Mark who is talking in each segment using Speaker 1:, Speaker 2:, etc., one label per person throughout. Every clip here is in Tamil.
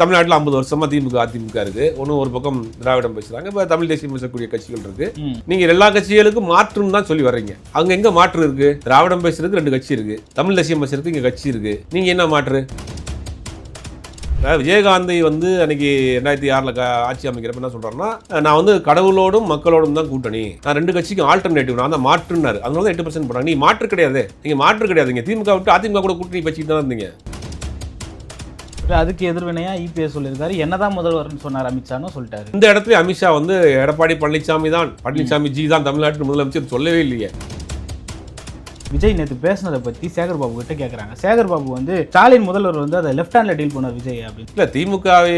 Speaker 1: தமிழ்நாட்டில் ஐம்பது வருஷமா திமுக அதிமுக இருக்கு. ஒன்றும் ஒரு பக்கம் திராவிடம் பேசுறாங்க இப்போ தமிழ் தேசியம் பேசக்கூடிய கட்சிகள் இருக்கு. நீங்க எல்லா கட்சிகளுக்கும் மாற்றும் தான் சொல்லி வர்றீங்க. அங்க எங்க மாற்று இருக்கு? திராவிடம் பேசுறதுக்கு ரெண்டு கட்சி இருக்கு. தமிழ் தேசியம் பேசுறதுக்கு இங்க கட்சி இருக்கு. நீங்க என்ன மாற்று? விஜயகாந்தை வந்து அன்னைக்கு ரெண்டாயிரத்தி ஆறில் ஆட்சி அமைக்கிறப்ப என்ன சொல்றாருன்னா நான் வந்து கடவுளோடும் மக்களோடும் தான் கூட்டணி. நான் ரெண்டு கட்சிக்கும் ஆல்டர்னேட்டிவ் நான் தான் மாற்றுனாரு அதனால தான் எட்டு பர்சன்ட் பண்ணாங்க நீ மாற்று கிடையாது. நீங்க மாற்று கிடையாதுங்க. திமுக விட்டு அதிமுக கூட கூட்டணி வச்சுட்டு தான் இருந்தீங்க.
Speaker 2: அதுக்கு எதிர்வினையாக இபிஎஸ் சொல்லியிருக்காரு. என்னதான் முதல்வர்னு சொன்னார் அமித்ஷான்னு சொல்லிட்டாரு.
Speaker 1: இந்த இடத்துல அமித்ஷா வந்து எடப்பாடி பழனிசாமி தான் பழனிசாமி ஜி தான் தமிழ்நாட்டு முதலமைச்சர் சொல்லவே இல்லையே.
Speaker 2: விஜய் நேற்று பேசுனதை பத்தி சேகர் பாபு கிட்ட கேட்குறாங்க சேகர் பாபு வந்து ஸ்டாலின் முதல்வர் வந்து அதை லெஃப்ட் ஹேண்ட்ல டீல் பண்ணார் விஜய் அப்படின்னு.
Speaker 1: இல்ல திமுகவை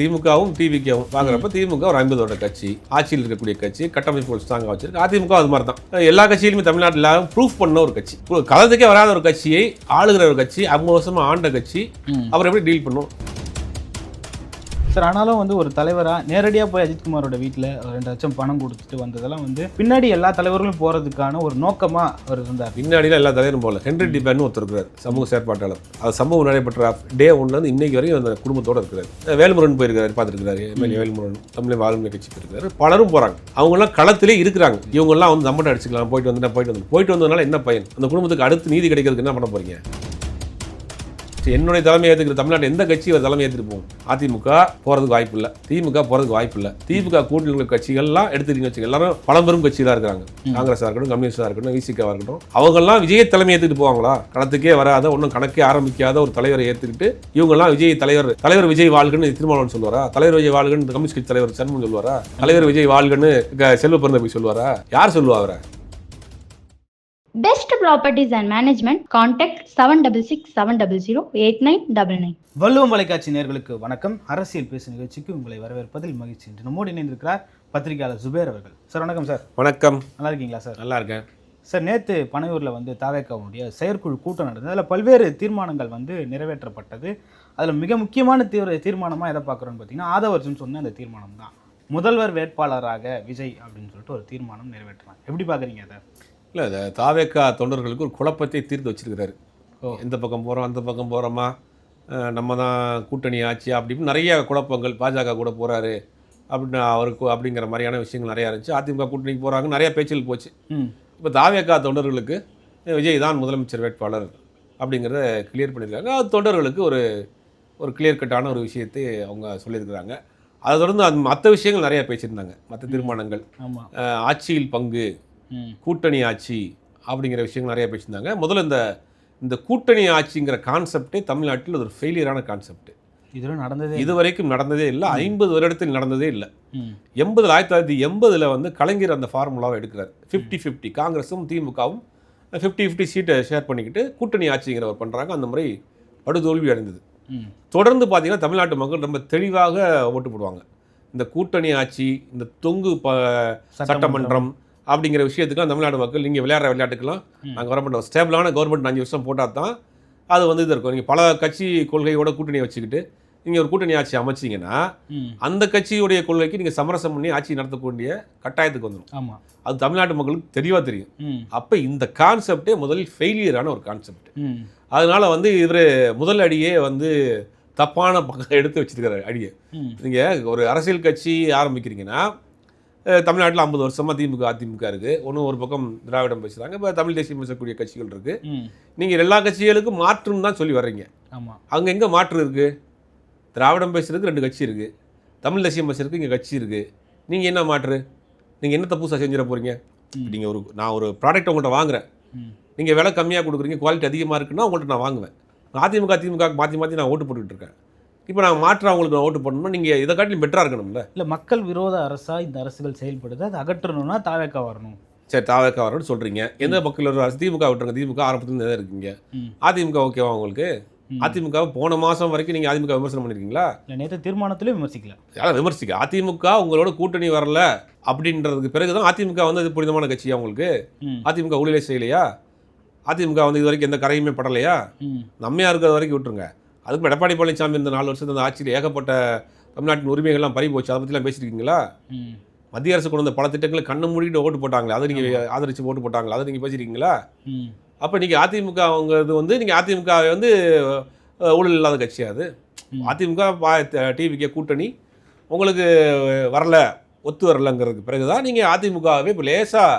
Speaker 1: திமுகவும் டிவிக்கவும் பார்க்குறப்ப திமுக ஒரு ஐம்பதோட கட்சி ஆட்சியில் இருக்கக்கூடிய கட்சி கட்டமைப்பு ஸ்ட்ராங்காக வச்சிருக்கு. அதிமுக அது மாதிரி தான். எல்லா கட்சியிலுமே தமிழ்நாட்டில் எல்லாரும் ப்ரூஃப் பண்ண ஒரு கட்சி. கலந்துக்கே வராத ஒரு கட்சியை ஆளுகிற ஒரு கட்சி ஐம்பது வருஷமா ஆண்ட கட்சி. அவர் எப்படி டீல் பண்ணும்?
Speaker 2: சார் ஆனாலும் வந்து ஒரு தலைவரா நேரடியா போய் அஜித்குமாரோட வீட்டில் ரெண்டு லட்சம் பணம் கொடுத்துட்டு வந்ததெல்லாம் வந்து பின்னாடி எல்லா தலைவர்களும் போறதுக்கான ஒரு நோக்கமா அவர் இருந்தார்.
Speaker 1: பின்னாடிலாம் எல்லா தலைவரும் போல ஹென்ரி டிபேன் ஒருத்தர் இருக்கிறார் சமூக செயற்பாட்டாளர். அது சமூகம் நடைபெற்ற டே ஒன்லேருந்து இன்னைக்கு வரைக்கும் அந்த குடும்பத்தோட இருக்கிறார். வேல்முருகன் போயிருக்காரு பார்த்துருக்காரு எம்எல்ஏ வேல்முருகன் தமிழ் வாழ்மை கட்சி போயிருக்காரு. பலரும் போறாங்க. அவங்கெல்லாம் களத்திலே இருக்கிறாங்க. இவங்கெல்லாம் வந்து நம்மகிட்ட அடிச்சுக்கலாம். போயிட்டு வந்து போயிட்டு வந்து போயிட்டு வந்ததுனால என்ன பயன்? அந்த குடும்பத்துக்கு அடுத்து நீதி கிடைக்கிறதுக்கு என்ன பண்ண போறீங்க? சரி, என்னுடைய தலைமை ஏற்றுக்கிற தமிழ்நாட்டில் எந்த கட்சி ஒரு தலைமை ஏற்றுட்டு போகும். அதிமுக போகிறதுக்கு வாய்ப்பு இல்லை. திமுக போகிறதுக்கு வாய்ப்பு இல்லை. திமுக கூட்டணி உள்ள கட்சிகள்லாம் எடுத்துக்கிட்டீங்கன்னு வச்சுக்க எல்லாரும் பழம்பெரும் கட்சிகளாக இருக்கிறாங்க. காங்கிரஸாக இருக்கட்டும் கம்யூனிஸ்டாக இருக்கட்டும் விசிகாவாக இருக்கட்டும் அவங்கெல்லாம் விஜய் தலைமை ஏற்றுக்கிட்டு போவாங்களா? களத்துக்கே வராத ஒன்றும் கணக்கே ஆரம்பிக்காத ஒரு தலைவரை ஏற்றுக்கிட்டு இவங்கெல்லாம் விஜய் தலைவர் தலைவர் விஜய் வாழ்கன்னு திருமாவளவன் சொல்லுவாரா? தலைவர் விஜய் வாழ்கன்னு கம்யூனிஸ்ட் கட்சி தலைவர் சண்முகம் சொல்லுவாரா? தலைவர் விஜய் வாழ்கன்னு செல்வ பிறந்த போய் சொல்லுவாரா? யார் சொல்லுவா அவரை?
Speaker 3: Best Properties and Management, contact 766-700-8999.
Speaker 2: வள்ளுவம் தொலைக்காட்சி நேர்களுக்கு வணக்கம். அரசியல் பேசும் நிகழ்ச்சிக்கு உங்களை வரவேற்பதில் மகிழ்ச்சி இன்று. நம்மோடு இணைந்திருக்கிறார் பத்திரிகையாளர் ஜுபேர் அவர்கள். சார் வணக்கம் சார்.
Speaker 1: வணக்கம்.
Speaker 2: நல்லா இருக்கீங்களா சார்?
Speaker 1: நல்லா இருக்கேன்.
Speaker 2: சார் நேற்று பனையூரில் வந்து தாவேக்காவுடைய செயற்குழு கூட்டம் நடந்தது. அதில் பல்வேறு தீர்மானங்கள் வந்து நிறைவேற்றப்பட்டது. அதில் மிக முக்கியமான தீவிர தீர்மானமாக எதை பார்க்குறோன்னு பார்த்தீங்கன்னா ஆதவர்ஜன் சொன்ன அந்த தீர்மானம் தான் முதல்வர் வேட்பாளராக விஜய் அப்படின்னு சொல்லிட்டு ஒரு தீர்மானம் நிறைவேற்றினாங்க எப்படி பார்க்குறீங்க அதை?
Speaker 1: இல்லை இந்த தாவேக்கா தொண்டர்களுக்கு ஒரு குழப்பத்தை தீர்த்து வச்சிருக்கிறாரு.
Speaker 2: ஓ.
Speaker 1: எந்த பக்கம் போகிறோம் அந்த பக்கம் போகிறோமா நம்ம தான் கூட்டணி ஆச்சு அப்படி இப்படின்னு நிறைய குழப்பங்கள். பாஜக கூட போகிறாரு அப்படின்னு அவருக்கு அப்படிங்கிற மாதிரியான விஷயங்கள் நிறையா இருந்துச்சு. அதிமுக கூட்டணிக்கு போகிறாங்க நிறைய பேச்சுகள் போச்சு. இப்போ தாவேக்கா தொண்டர்களுக்கு விஜய் தான் முதலமைச்சர் வேட்பாளர் அப்படிங்கிறத கிளியர் பண்ணியிருக்காங்க. அது தொண்டர்களுக்கு ஒரு ஒரு கிளியர் கட்டான ஒரு விஷயத்தை அவங்க சொல்லியிருக்கிறாங்க. அதை தொடர்ந்து அது மற்ற விஷயங்கள் நிறையா பேசியிருந்தாங்க. மற்ற தீர்மானங்கள். ஆட்சியில் பங்கு கூட்டணி ஆட்சி அப்படிங்கிற விஷயங்கள் நிறைய பேசியிருந்தாங்க. முதல்ல இந்த இந்த கூட்டணி ஆட்சிங்கிற கான்செப்டே தமிழ்நாட்டில் ஒரு ஃபெயிலியரான கான்செப்ட்
Speaker 2: இதில் நடந்ததே
Speaker 1: இது வரைக்கும் நடந்ததே இல்லை. ஐம்பது வருடத்தில் நடந்ததே இல்லை. எண்பதுல ஆயிரத்தி தொள்ளாயிரத்தி எண்பதில் வந்து கலைஞர் அந்த ஃபார்முலாவை எடுக்கிறார். ஃபிஃப்டி ஃபிஃப்டி காங்கிரஸும் திமுகவும் ஃபிஃப்டி ஃபிஃப்டி சீட்டை ஷேர் பண்ணிக்கிட்டு கூட்டணி ஆட்சிங்கிறவர் பண்ணுறாங்க அந்த முறை படுதோல்வி அடைந்தது. தொடர்ந்து பார்த்தீங்கன்னா தமிழ்நாட்டு மக்கள் ரொம்ப தெளிவாக ஓட்டு போடுவாங்க. இந்த கூட்டணி ஆட்சி இந்த தொங்கு ப சட்டமன்றம் அப்படிங்கிற விஷயத்துக்குலாம் தமிழ்நாடு மக்கள் நீங்கள் விளையாடுற விளையாட்டுக்கெல்லாம். நாங்கள் வர மாட்டோம். ஸ்டேபிளான கவர்மெண்ட் அஞ்சு வருஷம் போட்டால் தான் அது வந்து இது இருக்கும். நீங்கள் பல கட்சி கொள்கையோட கூட்டணியை வச்சுக்கிட்டு நீங்கள் ஒரு கூட்டணி ஆட்சி அமைச்சிங்கன்னா அந்த கட்சியுடைய கொள்கைக்கு நீங்கள் சமரசம் பண்ணி ஆட்சி நடத்தக்கூடிய கட்டாயத்துக்கு வந்துடும்
Speaker 2: ஆமாம்
Speaker 1: அது தமிழ்நாட்டு மக்களுக்கு தெளிவாக தெரியும். அப்போ இந்த கான்செப்டே முதலில் ஃபெயிலியரான ஒரு கான்செப்ட் அதனால வந்து இவர் முதல் அடியே வந்து தப்பான பக்கம் எடுத்து வச்சிருக்காரு அடியை. நீங்கள் ஒரு அரசியல் கட்சி ஆரம்பிக்கிறீங்கன்னா தமிழ்நாட்டில் ஐம்பது வருஷமா திமுக அதிமுக இருக்குது ஒன்றும் ஒரு பக்கம் திராவிடம் பேசுகிறாங்க இப்போ தமிழ் தேசியம் பேசக்கூடிய கட்சிகள் இருக்குது நீங்கள் எல்லா கட்சிகளுக்கும் மாற்றுன்னு தான் சொல்லி வர்றீங்க.
Speaker 2: ஆமாம்
Speaker 1: அங்கே எங்கே மாற்று இருக்குது திராவிடம் பேசுறதுக்கு ரெண்டு கட்சி இருக்குது தமிழ் தேசியம் பேசுறதுக்கு இங்கே கட்சி இருக்குது நீங்கள் என்ன மாற்று? நீங்கள் என்ன தப்பு செஞ்சிட போகிறீங்க. நீங்கள் ஒரு நான் ஒரு ப்ராடக்ட் உங்கள்கிட்ட வாங்குறேன். நீங்கள் விலை கம்மியாக கொடுக்குறீங்க குவாலிட்டி அதிகமாக இருக்குன்னா உங்கள்கிட்ட நான் வாங்குவேன். அதிமுக திமுக மாற்றி மாற்றி நான் ஓட்டு போட்டுக்கிட்டு இருக்கேன். இப்போ நான் மாற்ற அவங்களுக்கு ஓட்டு போடணும்னா நீங்கள் இதை காட்டிலும் பெட்டராக இருக்கணும்ல?
Speaker 2: இல்லை மக்கள் விரோத அரசா இந்த அரசுகள் செயல்படுது அதை அகற்றணும்னா தாவேக்கா வரணும்.
Speaker 1: சரி தாவேக்கா வரணும்னு சொல்கிறீங்க எந்த பக்கம் ஒரு அரசு? திமுக விட்டுருங்க. திமுக ஆரம்பத்துலேருந்து தான் இருக்கீங்க. அதிமுக ஓகேவா உங்களுக்கு. அதிமுக போன மாதம் வரைக்கும் நீங்கள் அதிமுக விமர்சனம் பண்ணியிருக்கீங்களா
Speaker 2: இல்லை நேற்று தீர்மானத்திலும் விமர்சிக்கல.
Speaker 1: அதான் விமர்சிக்க. அதிமுக உங்களோட கூட்டணி வரல அப்படின்றதுக்கு பிறகு தான் அதிமுக வந்து இது புனிதமான கட்சியா உங்களுக்கு? அதிமுக ஊழியர் செய்யலையா? அதிமுக வந்து இது வரைக்கும் எந்த கரையுமே படலையா? நம்மையா இருக்கிற வரைக்கும் விட்டுருங்க? அதுக்கு எடப்பாடி பழனிசாமி இந்த நாலு வருஷத்து அந்த ஆட்சியில் ஏகப்பட்ட தமிழ்நாட்டின் உரிமைகள்லாம் பறி போச்சு. அதை பற்றிலாம் பேசியிருக்கீங்களா மத்திய அரசு கொண்டு வந்த பல திட்டங்களை கண்ணு மூடிட்டு ஓட்டு போட்டாங்களே. அதை நீங்கள் ஆதரிச்சு ஓட்டு போட்டாங்களா. அதை நீங்கள் பேசியிருக்கீங்களா அப்போ நீங்கள் அதிமுக அவங்கிறது வந்து நீங்கள் அதிமுக வந்து ஊழல் இல்லாத கட்சியா அது? அதிமுக டிவிக்கு கூட்டணி. உங்களுக்கு வரல ஒத்து வரலங்கிறதுக்கு பிறகு தான் நீங்கள் அதிமுகவே இப்போ லேசாக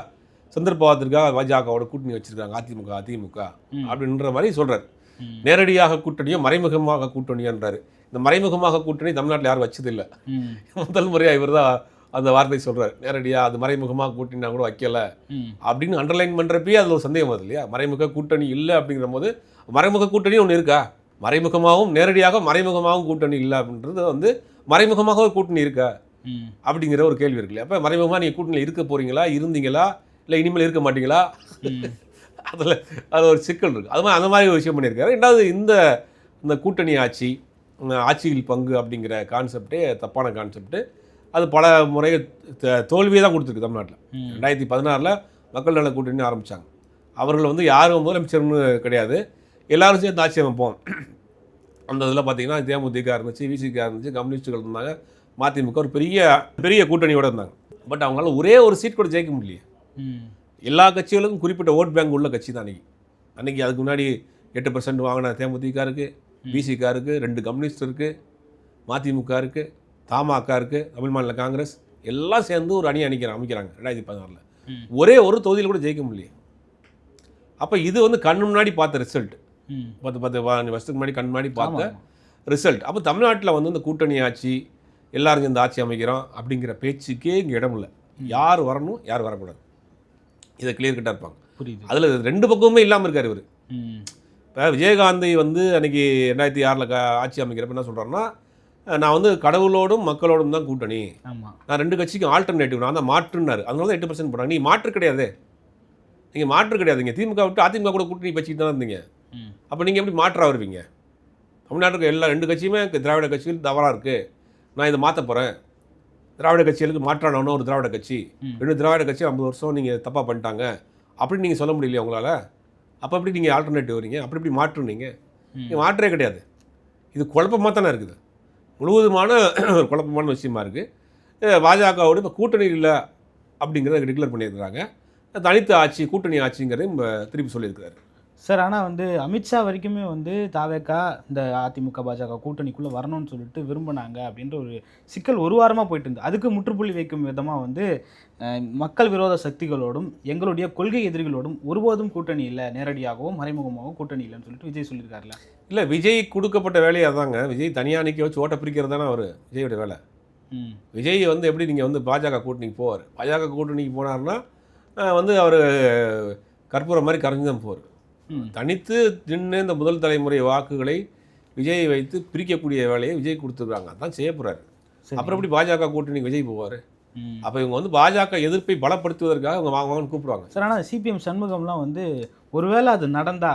Speaker 1: சந்தர்ப்பத்திற்காக பாஜகவோட கூட்டணி வச்சுருக்காங்க. அதிமுக அதிமுக. அப்படின்ற மாதிரி சொல்கிறார். நேரடியாக கூட்டணியோ மறைமுகமாக கூட்டணியோன்றாரு இந்த மறைமுகமாக கூட்டணி தமிழ்நாட்டில் யாரும் வச்சதில்லை.
Speaker 2: ம்.
Speaker 1: முதல் முறையாக இவர் தான் அந்த வார்த்தை சொல்கிறார் நேரடியாக அது மறைமுகமாக கூட்டணி நான் கூட வைக்கல. அப்படின்னு அண்டர்லைன் பண்ணுறப்பயே அதில் ஒரு சந்தேகம் வருது இல்லையா? மறைமுக கூட்டணி இல்லை அப்படிங்கிற போது மறைமுக கூட்டணி ஒன்று இருக்கா? மறைமுகமாகவும் நேரடியாக மறைமுகமாகவும் கூட்டணி இல்லை அப்படின்றது வந்து மறைமுகமாக ஒரு கூட்டணி இருக்கா. அப்படிங்கிற ஒரு கேள்வி இருக்கு இல்லையா? அப்போ மறைமுகமாக நீங்கள் கூட்டணியில் இருக்க போறீங்களா? இருந்தீங்களா? இல்லை இனிமேல் இருக்க மாட்டீங்களா? அதில் அது ஒரு சிக்கல் இருக்குது அது மாதிரி அந்த மாதிரி ஒரு விஷயம் பண்ணியிருக்காரு. ரெண்டாவது இந்த இந்த கூட்டணி ஆட்சி ஆட்சியில் பங்கு அப்படிங்கிற கான்செப்டே தப்பான கான்செப்ட்டு அது பல முறை த- தோல்வியை தான் கொடுத்துருக்கு தமிழ்நாட்டில். ரெண்டாயிரத்தி பதினாறில் மக்கள் நல கூட்டணி ஆரம்பித்தாங்க அவர்கள் வந்து யாரும் முதலமைச்சர்னு கிடையாது. எல்லாரும் சேர்ந்து ஆட்சி அமைப்போம். அந்த இதில் பார்த்தீங்கன்னா தேமுதிக இருந்துச்சு விசிக இருந்துச்சு கம்யூனிஸ்ட்டுகள் இருந்தாங்க மதிமுக ஒரு பெரிய பெரிய கூட்டணியோட இருந்தாங்க. பட் அவங்களால ஒரே ஒரு சீட் கூட ஜெயிக்க முடியல
Speaker 2: ம்.
Speaker 1: எல்லா கட்சிகளுக்கும் குறிப்பிட்ட ஓட் பேங்க் உள்ள கட்சி தான் அன்றைக்கி அன்றைக்கி அதுக்கு முன்னாடி எட்டு பர்சன்ட் வாங்கின தேமுதிக இருக்குது பிசிக இருக்குது ரெண்டு கம்யூனிஸ்ட் இருக்குது மதிமுக இருக்குது தமாக இருக்குது தமிழ் மாநில காங்கிரஸ் எல்லாம் சேர்ந்து ஒரு அணி அணிக்கிறாங்க அமைக்கிறாங்க ரெண்டாயிரத்தி பதினாறில். ஒரே ஒரு தொகுதியில் கூட ஜெயிக்க முடியல. அப்போ இது வந்து கண் முன்னாடி பார்த்த ரிசல்ட். பத்து பத்து வருஷத்துக்கு முன்னாடி கண் முன்னாடி பார்த்த. ரிசல்ட். அப்போ தமிழ்நாட்டில் வந்து இந்த கூட்டணி ஆட்சி எல்லாரும் இந்த ஆட்சி அமைக்கிறோம் அப்படிங்கிற பேச்சுக்கே இங்கே இடம் இல்லை. யார் வரணும் யார் வரக்கூடாது. இதை கிளியர் கட்டாக இருப்பாங்க.
Speaker 2: புரியுது.
Speaker 1: அதில் ரெண்டு பக்கமுமே இல்லாமல் இருக்கார் இவர். இப்போ விஜயகாந்தை வந்து அன்னைக்கு ரெண்டாயிரத்தி ஆறில் க ஆட்சி அமைக்கிறப்ப என்ன சொல்கிறாருன்னா நான் வந்து கடவுளோடும் மக்களோடும் தான் கூட்டணி. நான் ரெண்டு கட்சிக்கும் ஆல்டர்னேட்டிவ் நான் தான் மாற்றுனாரு அதனால தான் எட்டு பர்சன்ட் போடுறாங்க. நீ மாற்று கிடையாது. நீங்கள் மாற்று கிடையாதுங்க. திமுக விட்டு அதிமுக கூட கூட்டணி வச்சுக்கிட்டு தான் இருந்தீங்க. அப்போ நீங்கள் எப்படி மாற்றா வருவீங்க தமிழ்நாட்டுக்கு எல்லா ரெண்டு கட்சியுமே திராவிட கட்சிகள் தவறாக இருக்குது நான் இதை மாற்ற போகிறேன் திராவிட கட்சிகளுக்கு மாற்றானவனும் ஒரு திராவிட கட்சி. ரெண்டு திராவிட கட்சி ஐம்பது வருஷம் நீங்கள் தப்பாக பண்ணிட்டாங்க. அப்படின்னு நீங்கள் சொல்ல முடியலையா உங்களால்? அப்போ எப்படி நீங்கள் ஆல்டர்னேட்டிவ் வரீங்க? அப்படி இப்படி மாற்றுனீங்க? மாற்றே கிடையாது. இது குழப்பமாக தானே இருக்குது. முழுவதுமான ஒரு குழப்பமான விஷயமா இருக்குது பாஜகவோடு இப்போ கூட்டணி இல்லை அப்படிங்கிறத டிக்ளேர் பண்ணியிருக்கிறாங்க. தனித்த ஆட்சி கூட்டணி ஆட்சிங்கிறதையும் திருப்பி சொல்லியிருக்கிறாரு.
Speaker 2: சார் ஆனால் வந்து அமித்ஷா வரைக்குமே வந்து தாவேக்கா இந்த அதிமுக பாஜக கூட்டணிக்குள்ளே வரணும்னு சொல்லிட்டு விரும்பினாங்க அப்படின்ற ஒரு சிக்கல் ஒரு வாரமாக போயிட்டு இருந்து. அதுக்கு முற்றுப்புள்ளி வைக்கும் விதமாக வந்து மக்கள் விரோத சக்திகளோடும் எங்களுடைய கொள்கை எதிரிகளோடும் ஒருபோதும் கூட்டணி இல்லை. நேரடியாகவும் மறைமுகமாகவும் கூட்டணி இல்லைன்னு சொல்லிட்டு விஜய் சொல்லியிருக்காருல்ல.
Speaker 1: இல்லை விஜய் கொடுக்கப்பட்ட வேலையை அதாங்க. விஜய் தனியாக நிற்க வச்சு ஓட்ட பிரிக்கிறது தானே அவர் விஜயோட வேலை.
Speaker 2: ம்.
Speaker 1: விஜய் வந்து எப்படி நீங்கள் வந்து பாஜக கூட்டணிக்கு போவார்? பாஜக கூட்டணிக்கு போனார்னா வந்து அவர் கற்பூரம் மாதிரி கரைஞ்சு தான் போவார். தனித்து நின்று இந்த முதல் தலைமுறை வாக்குகளை விஜயை வைத்து பிரிக்கக்கூடிய வேலையை விஜய் கொடுத்துருக்காங்க. அதான் செய்ய போகிறாரு. அப்புறம் எப்படி பாஜக கூட்டணிக்கு விஜய் போவார்? அப்போ இவங்க வந்து பாஜக எதிர்ப்பை பலப்படுத்துவதற்காக இவங்க வாங்க வாங்கன்னு கூப்பிடுவாங்க.
Speaker 2: சார் ஆனால் சிபிஎம் சண்முகம்லாம் வந்து ஒருவேளை அது நடந்தா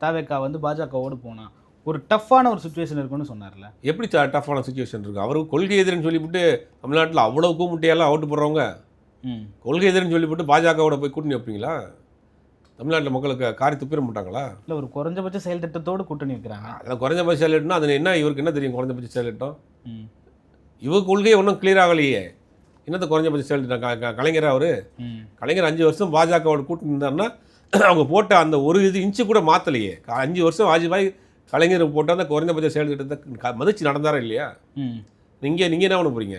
Speaker 2: தாவேக்கா வந்து பாஜகவோடு போனா ஒரு டஃப்பான ஒரு சுச்சுவேஷன் இருக்குன்னு சொன்னார்ல.
Speaker 1: எப்படி டஃப்பான சுச்சுவேஷன் இருக்குது அவருக்கு கொள்கை எதிரின்னு சொல்லிவிட்டு தமிழ்நாட்டில் அவ்வளோ கூமுட்டையெல்லாம் அவுட்டு போடுறவங்க. கொள்கை எதிரின்னு சொல்லிவிட்டு பாஜகவோட போய் கூட்டணி வைப்பீங்களா? தமிழ்நாட்டில் மக்களுக்கு காரி துப்பிட மாட்டாங்களா?
Speaker 2: இல்லை ஒரு குறைஞ்சபட்ச செயல் திட்டத்தோடு கூட்டணி வைக்கிறாங்க.
Speaker 1: அதில் குறைஞ்சபட்ச செயலிட்டுனா அது என்ன இவருக்கு என்ன தெரியும் குறைஞ்சபட்ச செயலிட்டம்
Speaker 2: ம்.
Speaker 1: இவர் கொள்கையை ஒன்றும் கிளியர் ஆகலையே. என்னத்த குறைஞ்சபட்ச செயலிட்டம் க க- கலைஞரா அவர்? கலைஞர் அஞ்சு வருஷம் பாஜகவோட கூட்டணி இருந்தாருன்னா அவங்க போட்ட அந்த ஒரு இது இன்ச்சு கூட மாற்றலையே அஞ்சு வருஷம் வாஜ்பாய் கலைஞர் போட்ட அந்த குறைந்தபட்ச செயல் திட்டத்தை மதிச்சு நடந்தாரா இல்லையா? நீங்கள் நீங்கள் என்ன பண்ண போறீங்க?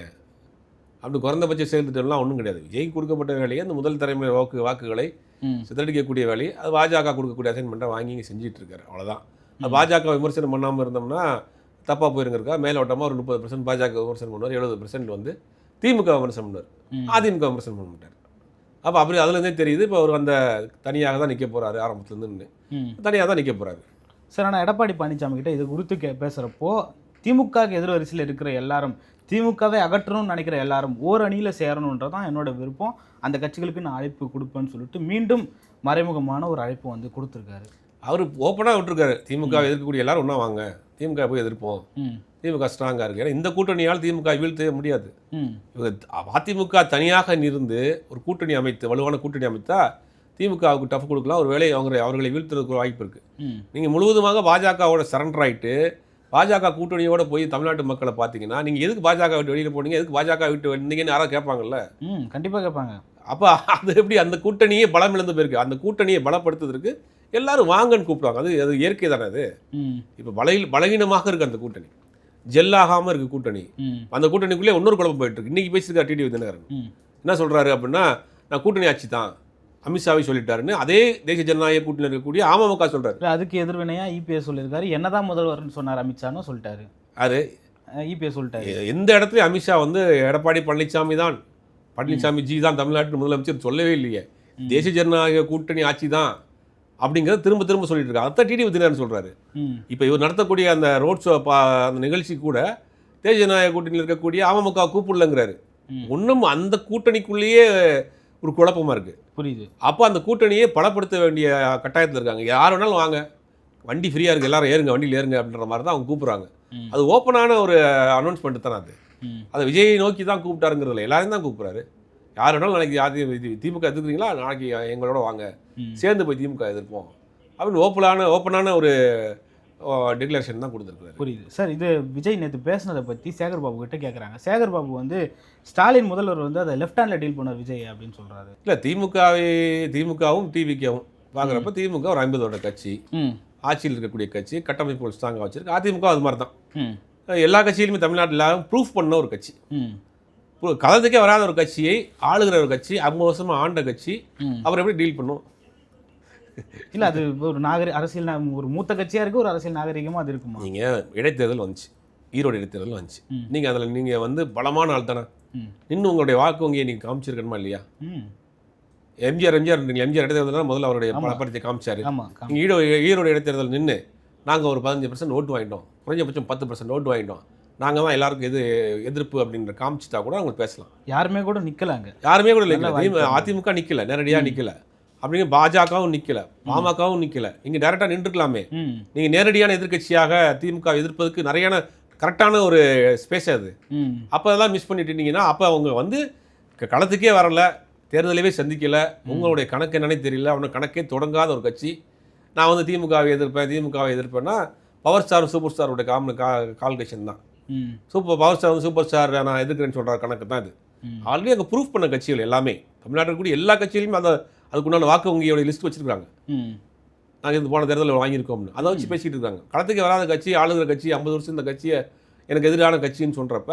Speaker 1: அப்படி குறைந்தபட்ச செயல் திட்டம்லாம் ஒன்றும் கிடையாது. விஜய் கொடுக்கப்பட்ட வேலையை அந்த முதல் தலைமுறை வாக்கு வாக்குகளை
Speaker 2: ம்.
Speaker 1: சிதறடிக்கக்கூடிய வேலையை அது பாஜக கொடுக்கக்கூடிய அசைன்மெண்ட்டை வாங்கி இங்கே செஞ்சுட்டு இருக்காரு அவ்வளோதான் அது பாஜக விமர்சனம் பண்ணாமல் இருந்தோம்னா தப்பாக போயிருங்கருக்கா மேலோட்டமாக ஒரு முப்பது பர்சன்ட் பாஜக விமர்சனம் பண்ணுவார் எழுபது பர்சன்ட் வந்து திமுக விமர்சனம் பண்ணுவார். அதிமுக விமர்சனம் பண்ண மாட்டார். அப்போ அப்படி அதுலேருந்தே தெரியுது இப்போ அவர் அந்த தனியாக தான் நிற்க போகிறாரு ஆரம்பத்துலேருந்து தனியாக தான் நிற்க போகிறாரு
Speaker 2: சார் ஆனால் எடப்பாடி பழனிசாமி கிட்ட இது குறித்து கே பேசுகிறப்போ திமுகவுக்கு எதிர் வரிசையில் இருக்கிற எல்லாரும் திமுகவை அகற்றணும்னு நினைக்கிற எல்லாரும் ஓர் அணியில் சேரணுன்றதான் என்னோட விருப்பம். அந்த கட்சிகளுக்கு நான் அழைப்பு கொடுப்பேன்னு சொல்லிட்டு மீண்டும் மறைமுகமான ஒரு அழைப்பு வந்து கொடுத்துருக்காரு.
Speaker 1: அவர் ஓப்பனாக விட்டுருக்காரு. திமுக எதிர்க்கக்கூடிய எல்லாரும் ஒன்றா வாங்க. திமுக போய் எதிர்ப்போம். திமுக ஸ்ட்ராங்காக இருக்குது ஏன்னா இந்த கூட்டணியால் திமுக வீழ்த்தவே முடியாது. அதிமுக தனியாக இருந்து ஒரு கூட்டணி அமைத்து வலுவான கூட்டணி அமைத்தா திமுகவுக்கு டஃப் கொடுக்கலாம். ஒரு வேலை அவங்க அவர்களை வீழ்த்துறதுக்கு ஒரு வாய்ப்பு இருக்குது நீங்கள் முழுவதுமாக பாஜகவோட சரண்டர் ஆயிட்டு பாஜக கூட்டணியோட போய் தமிழ்நாட்டு மக்களை பார்த்தீங்கன்னா நீங்கள் எதுக்கு பாஜக விட்டு வெளியில் போனீங்க? எதுக்கு பாஜக விட்டு வந்தீங்கன்னு யாராவது கேட்பாங்கல்ல?
Speaker 2: ம் கண்டிப்பாக கேட்பாங்க.
Speaker 1: அப்போ அது எப்படி அந்த கூட்டணியே பலம் இழந்து போயிருக்கு? அந்த கூட்டணியை பலப்படுத்துறதுக்கு எல்லாரும் வாங்கன்னு கூப்பிடுவாங்க. அது அது இயற்கை தானே அது? இப்போ பலகீ பலகீனமாக இருக்குது அந்த கூட்டணி. ஜெல்லாகாம இருக்கு கூட்டணி. அந்த கூட்டணிக்குள்ளே இன்னொரு குழப்பம் போயிட்டு இருக்கு. இன்னைக்கு பேசியிருக்காரு டிடிவி தினகரன். என்ன சொல்றாரு அப்படின்னா நான் கூட்டணி ஆட்சி தான். அமித்ஷாவே சொல்லிட்டாருன்னு அதே தேசிய ஜனநாயக கூட்டணியில் இருக்கக்கூடிய அமமுக சொல்றாரு.
Speaker 2: இல்ல அதுக்கு எதிர்வினையா இபிஎஸ் சொல்லியிருக்காரு. என்னதான் முதல்வர்னு சொன்னார் அமித்ஷான்னு சொல்லிட்டாரு.
Speaker 1: அது
Speaker 2: இபிஎஸ் சொல்லிட்டாரு.
Speaker 1: எ- எந்த இடத்துலயும் அமித்ஷா வந்து எடப்பாடி பழனிசாமி தான். பழனிசாமி ஜி தான் தமிழ்நாட்டு முதலமைச்சர் சொல்லவே இல்லையே. தேசிய ஜனநாயக கூட்டணி ஆட்சி தான் அப்படிங்கிறத திரும்ப திரும்ப சொல்லிட்டு இருக்காரு அதான் டிடிவி தினகரன் சொல்றாரு. இப்போ இவர் நடத்தக்கூடிய அந்த ரோட் ஷோ பா அந்த நிகழ்ச்சி கூட தேசிய ஜனநாயக கூட்டணியில் இருக்கக்கூடிய அமமுக கூப்பிடலங்கிறாரு. ஒன்றும் அந்த கூட்டணிக்குள்ளேயே ஒரு குழப்பமா இருக்கு.
Speaker 2: புரியுது.
Speaker 1: அப்போ அந்த கூட்டணியை பலப்படுத்த வேண்டிய கட்டாயத்தில் இருக்காங்க. யார் வேணாலும் வாங்க. வண்டி ஃப்ரீயாக இருக்குது எல்லாரும் ஏறுங்க. வண்டியில் ஏறுங்க அப்படின்ற மாதிரி தான் அவங்க கூப்பிட்றாங்க. அது ஓப்பனான ஒரு அனௌன்ஸ்மெண்ட் தானே அது. அதை விஜயை நோக்கி தான் கூப்பிட்டாருங்கிறதுல எல்லாரும் தான் கூப்பிட்றாரு. யார் வேணாலும் நாளைக்கு யார் தி- திமுக எதிர்க்கிறீங்களா? நாளைக்கு எங்களோட வாங்க. சேர்ந்து போய் திமுக எதிர்ப்போம். அப்படின்னு ஓப்பனான ஓப்பனான ஒரு டிக்ளரேஷன் தான் கொடுத்துருக்காரு
Speaker 2: புரியுது. சார் இது விஜய் நேற்று பேசுனதை பற்றி சேகர் பாபு கிட்ட கேட்குறாங்க சேகர் பாபு வந்து ஸ்டாலின் முதல்வர் வந்து அதை லெஃப்ட் ஹேண்டில் டீல் பண்ணார் விஜய் அப்படின்னு சொல்றாரு.
Speaker 1: இல்லை திமுகவை திமுகவும் டிவிக்கவும் பார்க்குறப்ப திமுக ஒரு ஐம்பதோட கட்சி ஆட்சியில் இருக்கக்கூடிய கட்சி கட்டமைப்பு ஸ்ட்ராங்காக வச்சிருக்கு. அதிமுக அது மாதிரி தான் எல்லா கட்சியிலுமே தமிழ்நாட்டில் ப்ரூஃப் பண்ண ஒரு கட்சி. கலந்துக்கே வராத ஒரு கட்சியை ஆளுகிற ஒரு கட்சி ஐம்பது வருஷமா ஆண்ட கட்சி அவர் எப்படி டீல் பண்ணும்?
Speaker 2: இல்ல அது ஒரு நாகரி அரசியல் ஒரு மூத்த கட்சியா இருக்கு ஒரு அரசியல் நாகரிகமா அது இருக்குமா?
Speaker 1: நீங்கள் இடைத்தேர்தல் வந்துச்சு. ஈரோடு இடைத்தேர்தல் வந்துச்சு. நீங்கள் அதில் நீங்கள் வந்து பலமான ஆள் தானே. இன்னும் உங்களுடைய வாக்கு வங்கியை நீங்கள் காமிச்சிருக்கணுமா இல்லையா? எம்ஜிஆர் எம்ஜிஆர் எம்ஜிஆர் இடைத்தேர்தல் முதல்ல அவருடைய. பலப்படத்தை காமிச்சாரு. நீங்கள் ஈரோடு ஈரோடு இடைத்தேர்தல் நின்று நாங்கள் ஒரு பதினஞ்சு பர்சன்ட் ஓட்டு வாங்கிட்டோம். குறைஞ்சபட்சம் பத்து பர்சன்ட் ஓட்டு வாங்கிட்டோம். நாங்கள் தான் எல்லாருக்கும் எது எதிர்ப்பு அப்படின்ற காமிச்சிட்டா கூட அவங்க பேசலாம்.
Speaker 2: யாருமே கூட நிக்கலாங்க
Speaker 1: யாருமே கூட
Speaker 2: வாய்ப்பு.
Speaker 1: அதிமுக நிற்கல நேரடியாக நிற்கல அப்படிங்க பாஜகவும் நிற்கல பாமகவும் நிற்கல நீங்கள் டேரெக்டாக நின்றுக்கலாமே. நீங்கள் நேரடியான எதிர்க்கட்சியாக திமுக எதிர்ப்பதற்கு நிறையான கரெக்டான ஒரு ஸ்பேஸ் அது. அப்போ அதெல்லாம் மிஸ் பண்ணிட்டீங்கன்னா அப்போ அவங்க வந்து களத்துக்கே வரல. தேர்தலவே சந்திக்கல. உங்களுடைய கணக்கு என்னன்னே தெரியல. அவனை கணக்கே தொடங்காத ஒரு கட்சி. நான் வந்து திமுகவை எதிர்ப்பேன் திமுகவை எதிர்ப்பேன்னா பவர் ஸ்டார் சூப்பர் ஸ்டாரோட காம் கா கால்குலேஷன் தான். சூப்பர் பவர் ஸ்டார் வந்து சூப்பர் ஸ்டார் நான் எதிர்க்கிறேன்னு சொல்கிற கணக்கு தான் இது. ஆல்ரெடி அங்கே ப்ரூஃப் பண்ண கட்சிகள் எல்லாமே. தமிழ்நாட்டில் கூடிய எல்லா கட்சியிலுமே அந்த அதுக்குண்டான வாக்கு வங்கியோட லிஸ்ட் வச்சிருக்காங்க நாங்கள் இந்த போன தேர்தலில் வாங்கியிருக்கோம்னு. அதை வச்சு பேசிக்கிட்டு இருக்காங்க களத்துக்கு வராத கட்சி ஆளுகிற கட்சி ஐம்பது வருஷம் இந்த கட்சியை எனக்கு எதிரான கட்சின்னு சொல்கிறப்ப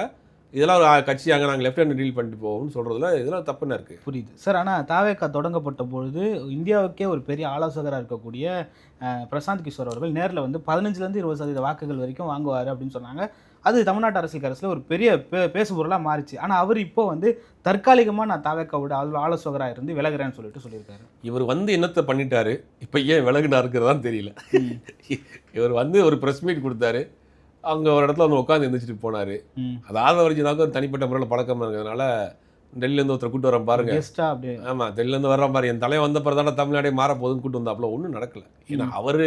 Speaker 1: இதெல்லாம் ஒரு கட்சியாங்க நாங்கள் லெஃப்ட் ஹேண்ட் டீல் பண்ணிட்டு போவோம்னு சொல்கிறதுல இதெல்லாம் தப்பு என்ன இருக்குது
Speaker 2: புரியுது. சார் ஆனால் தாவேக்கா தொடங்கப்பட்ட பொழுது இந்தியாவுக்கே ஒரு பெரிய ஆலோசகராக இருக்கக்கூடிய பிரசாந்த் கிஷோர் அவர்கள் நேரில் வந்து பதினஞ்சுலேருந்து இருபது சதவீத வாக்குகள் வரைக்கும் வாங்குவார் அப்படின்னு சொன்னாங்க. அது தமிழ்நாட்டு அரசியல் கரசில் ஒரு பெரிய பே பேசுபொருளாக மாறிச்சு. ஆனால் அவர் இப்போ வந்து தற்காலிகமாக நான் தாவேக்காவோட ஆலோ ஆலோசகராக இருந்து விலகுறேன்னு சொல்லிட்டு சொல்லியிருக்காரு.
Speaker 1: இவர் வந்து என்னத்தை பண்ணிட்டாரு? இப்போ ஏன் விலகுனாருங்கிறதான் தெரியல. இவர் வந்து ஒரு ப்ரெஸ் மீட் கொடுத்தாரு. அங்கே ஒரு இடத்துல வந்து உட்காந்து எந்திரிச்சிட்டு போனார். அது ஆதவரிஜினாவுக்கு ஒரு தனிப்பட்ட முறையில் பழக்கம் இருக்கிறதுனால டெல்லியிலேருந்து ஒருத்தர் கூட்டு வரேன் பாருங்க. ஆமாம் டெல்லியிலேருந்து வர்றான் பாரு. என் தலைவன் வந்த பிறகு தானே தமிழ்நாடே மாற போகுதுன்னு கூட்டு வந்தாப்புல. ஒன்றும் நடக்கல. ஏன்னா அவர்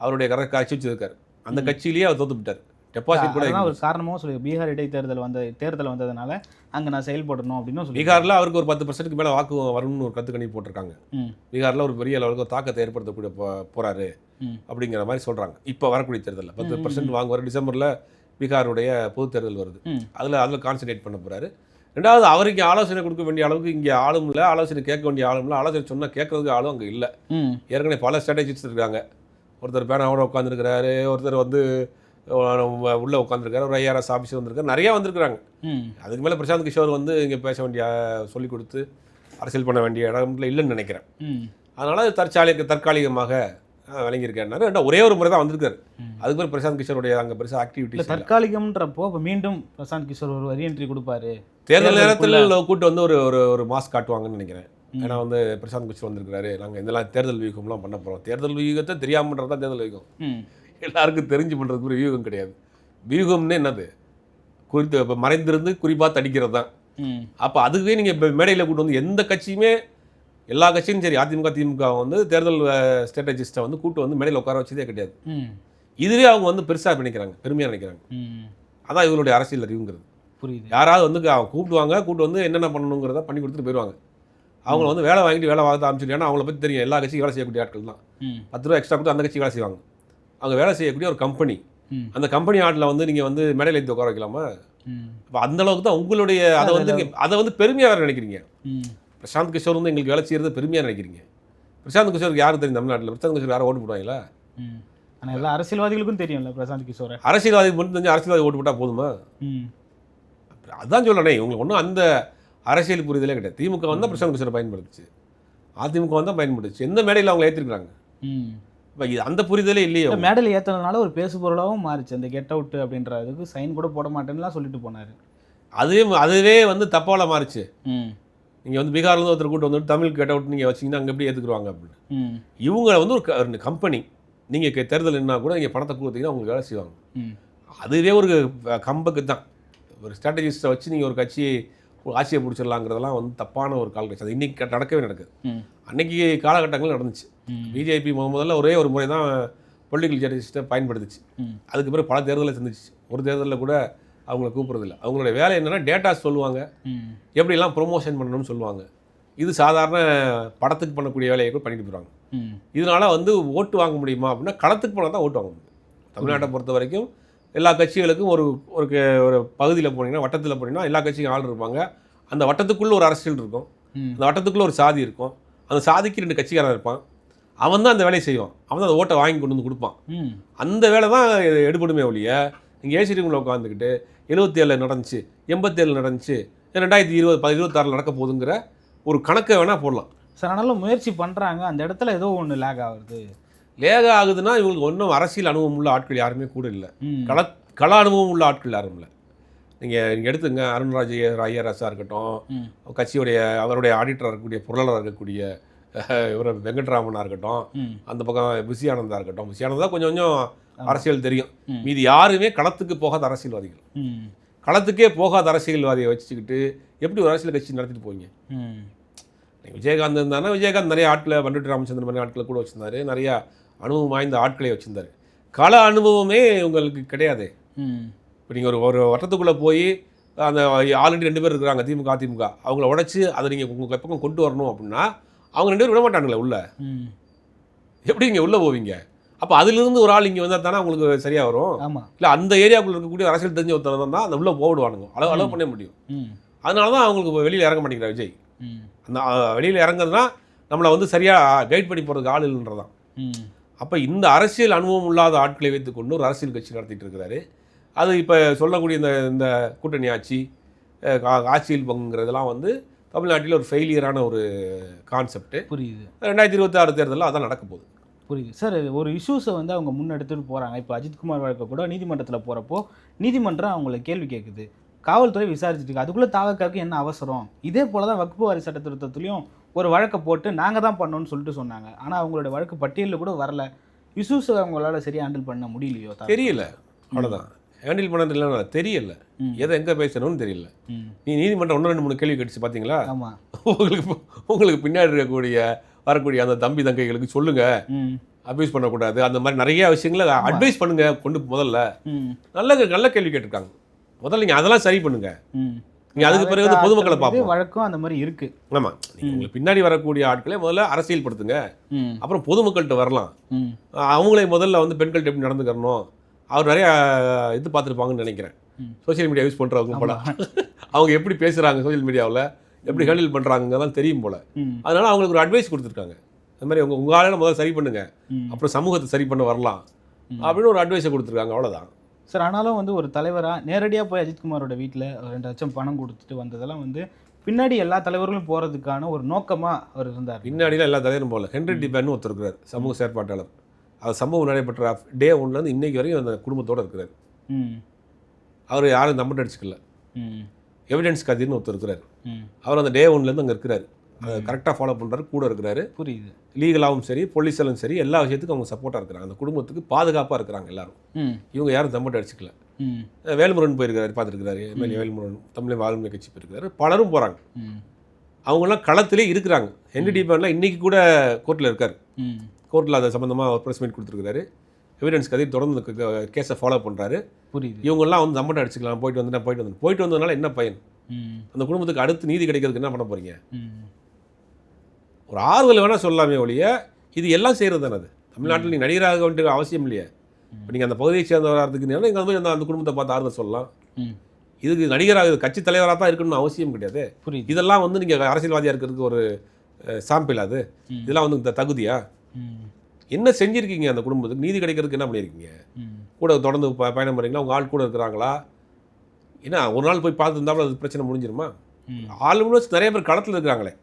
Speaker 1: அவருடைய கர கட்சி வச்சிருக்காரு. அந்த கட்சியிலேயே அவர் தோத்து விட்டார் டெபாசிட் கூட
Speaker 2: ஒரு காரணமாக சொல்லி பீகார் இடைத்தேர்தல் வந்த தேர்தல் வந்ததுனால அங்கே நான் செயல்படணும் அப்படின்னு சொல்லி
Speaker 1: பீகாரில் அவருக்கு ஒரு பத்து பர்சன்ட்டுக்கு மேலே வாக்கு வரும்னு ஒரு கத்து கணிப்பு போட்டிருக்காங்க. பீகாரில் ஒரு பெரிய அளவுக்கு தாக்கத்தை ஏற்படுத்தக்கூடிய போறாரு அப்படிங்கிற மாதிரி சொல்கிறாங்க இப்போ வரக்கூடிய தேர்தலில் பத்து பர்சன்ட் வாங்குவார் டிசம்பரில் பீகாருடைய பொது தேர்தல் வருது. அதில் அதில் கான்சன்ட்ரேட் பண்ண போறாரு. ரெண்டாவது அவருக்கு ஆலோசனை கொடுக்க வேண்டிய அளவுக்கு இங்கே ஆளும் இல்லை ஆலோசனை கேட்க வேண்டிய ஆளும் இல்லை ஆலோசனை சொன்னால் கேட்கறதுக்கு ஆளும் அங்கே இல்லை. ஏற்கனவே பல ஸ்ட்ராட்டஜிஸ்ட் இருக்காங்க ஒருத்தர் பேனாவோட உட்காந்துருக்கிறாரு ஒருத்தர் வந்து உள்ள உட்காந்துருக்காரு ஒரு ஐஆர்எஸ் ஆஃபீஸர் வந்திருக்காரு. நிறையா வந்திருக்கிறாங்க. அதுக்கு மேலே பிரசாந்த் கிஷோர் வந்து இங்கே பேச வேண்டிய சொல்லி கொடுத்து அரசியல் பண்ண வேண்டிய இடம்ல இல்லைன்னு நினைக்கிறேன். அதனால் அது தற்காலிக தற்காலிகமாக அஹ், விளங்கியிருக்காரு ரெண்டா ஒரே ஒரு முறை தான் வந்திருக்காரு. அதுக்கு பிறகு பிரசாந்த் கிஷோருடைய அங்கே பெருசாக
Speaker 2: இல்லை
Speaker 1: ஆக்டிவிட்டிஸ்
Speaker 2: தற்காலிகம்ன்றப்போ இப்போ மீண்டும் பிரசாந்த் கிஷோர் ஒரு ரீஎன்ட்ரி கொடுப்பாரு.
Speaker 1: தேர்தல் நேரத்தில் கூட்டு வந்து ஒரு ஒரு ஒரு மாஸ் காட்டுவாங்கன்னு நினைக்கிறேன். ஏன்னா வந்து பிரசாந்த் கிஷோர் வந்திருக்காரு நாங்கள் இதெல்லாம் தேர்தல் வியூகம்லாம் பண்ண போகிறோம் தேர்தல் வியூகத்தை தெரியாம பண்ணுறது தான் தேர்தல் வியூகம். எல்லாருக்கும் தெரிஞ்சு பண்ணுறதுக்கு ஒரு வியூகம் கிடையாது. வியூகம்னு என்னது? குறித்து இப்போ மறைந்திருந்து குறிப்பாக தடிக்கிறது தான். அப்போ அதுவே நீங்கள் இப்போ மேடையில் கூட்டு வந்து எந்த கட்சியுமே எல்லா கட்சியும் சரி அதிமுக திமுக வந்து தேர்தல் ஸ்ட்ராட்டஜிஸ்ட்டை வந்து கூட்டு வந்து மேடையில் உட்கார வச்சதே கிடையாது. இதுவே அவங்க வந்து பெருசாக நினைக்கிறாங்க பெருமையாக நினைக்கிறாங்க. அதான் இவங்களுடைய அரசியல் அறிவுங்கிறது.
Speaker 2: புரியுது.
Speaker 1: யாராவது வந்து அவங்க கூப்பிடுவாங்க கூப்பிட்டு வந்து என்னென்ன பண்ணணுங்கிறத பண்ணி கொடுத்துட்டு போயிடுவாங்க அவங்கள வந்து வேலை வாங்கிட்டு வேலை வாங்க ஆரம்பிச்சிட்டு ஏன்னா அவங்கள பற்றி தெரியும். எல்லா கட்சியும் வேலை செய்யக்கூடிய ஆட்கள் தான். பத்து ரூபா எக்ஸ்ட்ரா கொடுத்து அந்த கட்சி வேலை செய்வாங்க. அவங்க வேலை செய்யக்கூடிய ஒரு கம்பெனி அந்த கம்பெனி ஆட்டில் வந்து நீங்கள் வந்து மேடையில் ஏற்றி உட்கார வைக்கலாமா? அப்போ அந்த அளவுக்கு தான் உங்களுடைய அதை வந்து அதை வந்து பெருமையாக வேறு நினைக்கிறீங்க. பிரசாந்த் கிஷோர் வந்து எங்களுக்கு வேலை செய்கிறது பெருமையாக நினைக்கிறீங்க. பிரசாந்த் கிஷோருக்கு யாருக்கு தெரியும் தமிழ்நாட்டில்? பிரசாந்த் கிஷோர் யாரும் ஓட்டு போடுவாங்களா?
Speaker 2: ம். ஆனா எல்லா அரசியல்வாதிகளுக்கும் தெரியும்ல பிரசாந்த் கிஷோரை.
Speaker 1: அரசியல்வாதிக்கு மட்டும் தெரிஞ்சு அரசியல்வாதி ஓட்டு போட்டால் போதுமா? அதான் சொல்லணே உங்களுக்கு ஒன்றும் அந்த அரசியல் புரிதலே கிடையாது. திமுக வந்தால் பிரசாந்த் கிஷோரை பயன்படுத்துச்சு. அதிமுக வந்தால் பயன்படுத்துச்சு. எந்த மேடையில் அவங்க ஏற்றிருக்காங்க
Speaker 2: ம்.
Speaker 1: இப்போ இது அந்த புரிதலே இல்லையே
Speaker 2: மேடல் ஏத்துனதுனால ஒரு பேசு பொருளாகவும் மாறிச்சு. அந்த கெட் அவுட் அப்படின்றதுக்கு சைன் கூட போட மாட்டேன்னுலாம் சொல்லிட்டு போனாரு.
Speaker 1: அதுவே அதுவே வந்து தப்பால மாறுச்சு. நீங்கள் வந்து பீகார்லேருந்து ஒருத்தர் கூட்டு வந்துட்டு தமிழ் கேட் அவுட் நீங்கள் வச்சிங்கன்னா அங்கே எப்படி ஏற்றுக்குருவாங்க அப்படின்னு. இவங்க வந்து ஒரு ஒரு கம்பெனி நீங்கள் தேர்தல் என்ன கூட நீங்கள் பணத்தை கொடுத்தீங்கன்னா உங்களுக்கு வேலை செய்வாங்க. அதுவே ஒரு கம்பக்கு தான். ஒரு ஸ்ட்ராட்டஜிஸ்ட்டை வச்சு நீங்கள் ஒரு கட்சியை ஒரு ஆட்சியை பிடிச்சிடலாங்கிறதெல்லாம் வந்து தப்பான ஒரு கால்குலேஷன் அது இன்றைக்கி நடக்கவே நடக்குது. அன்னைக்கு காலகட்டங்கள் நடந்துச்சு. பிஜேபி முத முதல்ல ஒரே ஒரு முறை தான் பொலிட்டிக்கல் ஸ்ட்ராட்டஜிஸ்ட்டை பயன்படுத்துச்சு. அதுக்கு பிறகு பல தேர்தலை சந்திச்சு. ஒரு தேர்தலில் கூட அவங்கள கூப்பிட்றதில்ல. அவங்களுடைய வேலை என்னென்னா டேட்டாஸ் சொல்லுவாங்க. எப்படிலாம் ப்ரொமோஷன் பண்ணணும்னு சொல்லுவாங்க. இது சாதாரண படத்துக்கு பண்ணக்கூடிய வேலையை கூட பண்ணிட்டு போகிறாங்க இதனால வந்து ஓட்டு வாங்க முடியுமா அப்படின்னா களத்துக்கு போனால் தான் ஓட்டு வாங்க முடியும். தமிழ்நாட்டை பொறுத்த வரைக்கும் எல்லா கட்சிகளுக்கும் ஒரு ஒரு ஒரு பகுதியில் போனீங்கன்னா வட்டத்தில் போனீங்கன்னா எல்லா கட்சிக்கும் ஆள் இருப்பாங்க. அந்த வட்டத்துக்குள்ள ஒரு அரசியல் இருக்கும். அந்த வட்டத்துக்குள்ள ஒரு சாதி இருக்கும். அந்த சாதிக்கு ரெண்டு கட்சிக்காரன் இருப்பான். அவன் தான் அந்த வேலையை செய்வான். அவன் தான் அந்த ஓட்டை வாங்கி கொண்டு வந்து கொடுப்பான். அந்த வேலை தான் எடுபடுமே ஒழிய நீங்கள் ஏசி ரூமில் உட்காந்துக்கிட்டு எழுபத்தி ஏழில் நடந்துச்சு எண்பத்தேழில் நடந்துச்சு ரெண்டாயிரத்தி இருபது ப- இருபத்தாறில் நடக்க போகுதுங்கிற ஒரு கணக்கை வேணால் போடலாம்.
Speaker 2: சார் ஆனாலும் முயற்சி பண்றாங்க. அந்த இடத்துல ஏதோ ஒன்று லேக் ஆகுது.
Speaker 1: லேக ஆகுதுன்னா இவங்களுக்கு ஒன்றும் அரசியல் அனுபவம் உள்ள ஆட்கள் யாருமே கூட இல்லை. கள கள அனுபவம் உள்ள ஆட்கள் யாரும் இல்லை. நீங்கள் நீங்கள் எடுத்துங்க அருண்ராஜ் ஐஆர்எஸ்ஸாக இருக்கட்டும் கட்சியுடைய அவருடைய ஆடிட்டராக இருக்கக்கூடிய பொருளாளராக இருக்கக்கூடிய இவர் வெங்கட்ராமனாக இருக்கட்டும் அந்த பக்கம் விசியானந்தா இருக்கட்டும். விசியானந்தா கொஞ்சம் கொஞ்சம் அரசியல் தெரியும். மீதி யாருமே களத்துக்கு போகாத அரசியல்வாதிகள். களத்துக்கே போகாத அரசியல்வாதியை வச்சுக்கிட்டு எப்படி ஒரு அரசியல் கட்சி நடத்திட்டு போவீங்க? விஜயகாந்த் இருந்தாருன்னா விஜயகாந்த் நிறைய ஆட்களை பண்டுட்டு ராமச்சந்திரன் மாதிரி ஆட்களை கூட வச்சிருந்தாரு. நிறைய அனுபவம் வாய்ந்த ஆட்களை வச்சிருந்தாரு. கள அனுபவமே உங்களுக்கு கிடையாது. இப்போ நீங்கள் ஒரு ஒரு வட்டத்துக்குள்ளே போய் அந்த ஆல்ரெடி ரெண்டு பேர் இருக்கிறாங்க திமுக அதிமுக. அவங்கள உடைச்சு அதை நீங்கள் உங்கள் பக்கம் கொண்டு வரணும் அப்படின்னா அவங்க ரெண்டு பேரும் விட மாட்டாங்களே உள்ள எப்படி இங்கே உள்ளே போவீங்க? அப்போ அதிலிருந்து ஒரு ஆள் இங்கே வந்தால் தானே உங்களுக்கு சரியாக வரும்? இல்லை அந்த ஏரியாக்குள்ள இருக்கக்கூடிய அரசியல் தெரிஞ்ச ஒருத்தர் தான் அந்த உள்ளே போடுவானுங்க அளவு அளவு பண்ண முடியும். அதனால தான் அவங்களுக்கு வெளியில் இறங்க மாட்டேங்கிறார் விஜய்.
Speaker 2: ம்.
Speaker 1: அந்த வெளியில் இறங்குறதுனா நம்மளை வந்து சரியாக கைட் பண்ணி போகிறதுக்கு ஆள் இல்லைன்றதான் அப்போ இந்த அரசியல் அனுபவம் இல்லாத ஆட்களை வைத்துக்கொண்டு ஒரு அரசியல் கட்சி நடத்திட்டு இருக்கிறாரு. அது இப்போ சொல்லக்கூடிய இந்த இந்த கூட்டணி ஆட்சி ஆட்சியில் பங்குங்கிறதெல்லாம் வந்து தமிழ்நாட்டில் ஒரு ஃபெயிலியரான ஒரு கான்செப்ட்
Speaker 2: புரியுது.
Speaker 1: ரெண்டாயிரத்தி இருபத்தி ஆறு தேர்தலில் அதான் நடக்க போகுது.
Speaker 2: புரியுது. சார் ஒரு இஷ்யூஸை வந்து அவங்க முன்னெடுத்துட்டு போகிறாங்க இப்போ அஜித்குமார் வழக்கு கூட நீதிமன்றத்தில் போகிறப்போ நீதிமன்றம் அவங்கள கேள்வி கேட்குது காவல்துறை விசாரிச்சுட்டு இருக்கு. அதுக்குள்ளே தாவக்காவுக்கு என்ன அவசரம்? இதே போல தான் வகுப்பு வாரி சட்ட திருத்தத்துலையும் ஒரு வழக்கை போட்டு நாங்கள் தான் பண்ணோம்னு சொல்லிட்டு சொன்னாங்க. ஆனால் அவங்களோட வழக்கு பட்டியலில் கூட வரல. இஷ்யூஸ் அவங்களால சரியாக ஹேண்டில் பண்ண முடியலையோ
Speaker 1: தெரியல. அவ்வளோதான் ஹேண்டில் பண்ணது இல்லைன்னா தெரியல. எதை எங்கே பேசணும்னு தெரியல. நீ நீதிமன்றம் ஒன்று ரெண்டு மூணு கேள்வி கேட்டுச்சு பார்த்தீங்களா உங்களுக்கு உங்களுக்கு பின்னாடி இருக்கக்கூடிய வரக்கூடிய அந்த தம்பி தங்கைகளுக்கு சொல்லுங்க. அபியூஸ் பண்ணக்கூடாது. அந்த மாதிரி நிறைய விஷயங்களை அட்வைஸ் பண்ணுங்க கொண்டு முதல்ல. நல்ல நல்ல கேள்வி கேட்டிருக்காங்க. முதல்ல நீங்கள் அதெல்லாம் சரி பண்ணுங்க.
Speaker 2: ம்.
Speaker 1: நீங்க அதுக்கு பிறகு வந்து பொதுமக்களை பார்ப்போம்.
Speaker 2: வழக்கம் அந்த மாதிரி இருக்கு.
Speaker 1: ஆமாம் நீங்கள் உங்களுக்கு பின்னாடி வரக்கூடிய ஆட்களை முதல்ல அரசியல் படுத்துங்க அப்புறம் பொதுமக்கள்கிட்ட வரலாம். அவங்களே முதல்ல வந்து பெண்கள்ட்ட எப்படி நடந்துக்கிறணும்? அவர் நிறைய இது பார்த்துருப்பாங்கன்னு நினைக்கிறேன்.
Speaker 2: ம்.
Speaker 1: சோஷியல் மீடியா யூஸ் பண்ணுறவங்க போல. அவங்க எப்படி பேசுகிறாங்க சோஷியல் மீடியாவில் எப்படி ஹேண்டில் பண்ணுறாங்கலாம் தெரியும் போல. அதனால அவங்களுக்கு ஒரு அட்வைஸ் கொடுத்துருக்காங்க. இந்த மாதிரி உங்கள் உங்கள் ஆளை முதல்ல சரி பண்ணுங்க. அப்புறம் சமூகத்தை சரி பண்ண வரலாம். அப்படின்னு ஒரு அட்வைஸை கொடுத்துருக்காங்க. அவ்வளோதான்
Speaker 2: சார் ஆனாலும் வந்து ஒரு தலைவராக நேரடியாக போய் அஜித்குமாரோட வீட்டில் ரெண்டு லட்சம் பணம் கொடுத்துட்டு வந்ததெல்லாம் வந்து பின்னாடி எல்லா தலைவர்களும் போகிறதுக்கான ஒரு நோக்கமாக அவர் இருந்தார்.
Speaker 1: பின்னாடிலாம் எல்லா தலைவரும் போகல. ஹென்ரி டிபேன்னு ஒருத்தர் இருக்கிறார் சமூக செயற்பாட்டாளர். அது சம்பவம் நடைபெற்ற டே ஒன்லேருந்து இன்னைக்கு வரைக்கும் அந்த குடும்பத்தோடு இருக்கிறார்.
Speaker 2: ம்.
Speaker 1: அவர் யாரும் நம்பர் அடிச்சுக்கல. எவிடன்ஸ் கதிர்னு ஒருத்தர் இருக்கிறார். அவர் அந்த டே ஒன்லேருந்து அங்கே இருக்கிறாரு. கரெக்டாக ஃபாலோ பண்ணுறாரு கூட இருக்கிறாரு.
Speaker 2: புரியுது.
Speaker 1: லீகலாகவும் சரி பொலிசலும் சரி எல்லா விஷயத்துக்கும் அவங்க சப்போர்ட்டாக இருக்கிறாங்க. அந்த குடும்பத்துக்கு பாதுகாப்பாக இருக்கிறாங்க எல்லாரும். இவங்க யாரும் நம்பர் அடிச்சுக்கல. வேல்முருகன் போயிருக்காரு பார்த்துருக்காரு எம்எல்ஏ வேல்முருகன் தமிழ் வாழ்மை கட்சி போயிருக்காரு பலரும் போகிறாங்க
Speaker 2: ம்.
Speaker 1: அவங்களாம் களத்திலே இருக்கிறாங்க. ஹென்ரி டிபேன்லாம் இன்னைக்கு கூட கோர்ட்டில் இருக்கார்.
Speaker 2: ம்.
Speaker 1: கோர்ட்டில் அது சம்மந்தமாக ஒரு ப்ரெஸ் மீட் கொடுத்துருக்காரு எவிடன்ஸ் கதை தொடர்ந்து கேஸை ஃபாலோ பண்ணுறாரு
Speaker 2: புரியுது.
Speaker 1: இவங்கெல்லாம் வந்து நம்பர் அடிச்சுக்கலாம் போயிட்டு வந்துட்டேன் போயிட்டு வந்து போயிட்டு வந்ததுனால என்ன பயன்? அந்த குடும்பத்துக்கு அடுத்து நீதி கிடைக்கிறதுக்கு என்ன பண்ண போறீங்க?
Speaker 2: ம்.
Speaker 1: ஒரு ஆறுதல் வேணால் சொல்லலாமே ஒழிய இது எல்லாம் செய்கிறது தானே அது. தமிழ்நாட்டில் நீங்கள் நடிகராக வேண்டிய அவசியம் இல்லையே. இப்போ நீங்கள் அந்த பகுதியை சேர்ந்தவராக இருக்கீங்கன்னா நீங்கள் அந்த மாதிரி அந்த- குடும்பத்தை பார்த்து ஆறுதல் சொல்லலாம். இதுக்கு நடிகராக கட்சி தலைவராக தான் இருக்கணும்னு அவசியம் கிடையாது.
Speaker 2: புரியுது.
Speaker 1: இதெல்லாம் வந்து நீங்கள் அரசியல்வாதியாக இருக்கிறதுக்கு ஒரு சாம்பிள் அது. இதெல்லாம் வந்து இந்த தகுதியா? என்ன செஞ்சிருக்கீங்க அந்த குடும்பத்துக்கு? நீதி கிடைக்கிறதுக்கு என்ன பண்ணியிருக்கீங்க. கூட தொடர்ந்து ப- பயணம் பண்ணுறீங்களா உங்கள் ஆள் கூட இருக்கிறாங்களா? ஏன்னா ஒரு நாள் போய் பார்த்து இருந்தாலும் அது பிரச்சனை முடிஞ்சிருமா. ஆளுநர் நிறைய பேர் களத்தில் இருக்கிறாங்களே.